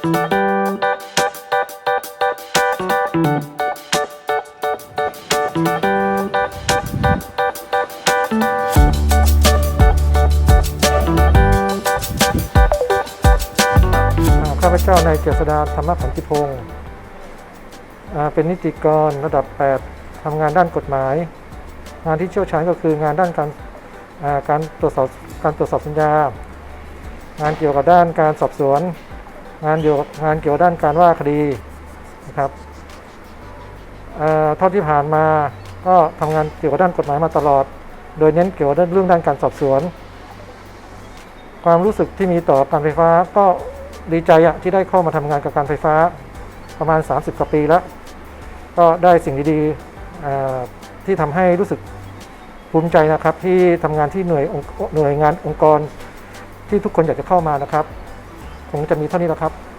ข้าพเจ้านายเกียรติดาธรรมผันจิพงศ์เป็นนิติกรระดับ 8 ทำงานด้านกฎหมาย งานที่เชี่ยวชาญก็คืองานด้านการการตรวจสอบการตรวจสอบสัญญา งานเกี่ยวกับด้านการสอบสวน งานเกี่ยวงานเกี่ยวด้านการว่าคดีนะครับเอ่อเท่าที่ผ่านมาก็ทำงานเกี่ยวกับด้านกฎหมายมาตลอด โดยเน้นเกี่ยวกับเรื่องด้านการสอบสวน ความรู้สึกที่มีต่อการไฟฟ้าก็ดีใจอะที่ได้เข้ามาทำงานกับการไฟฟ้าประมาณ 30กว่าปีแล้ว ก็ได้สิ่งดีๆที่ทำให้รู้สึกภูมิใจนะครับ ที่ทำงานที่หน่วยหน่วยงานองค์กรที่ทุกคนอยากจะเข้ามานะครับ คงจะมีเท่านี้แล้วครับ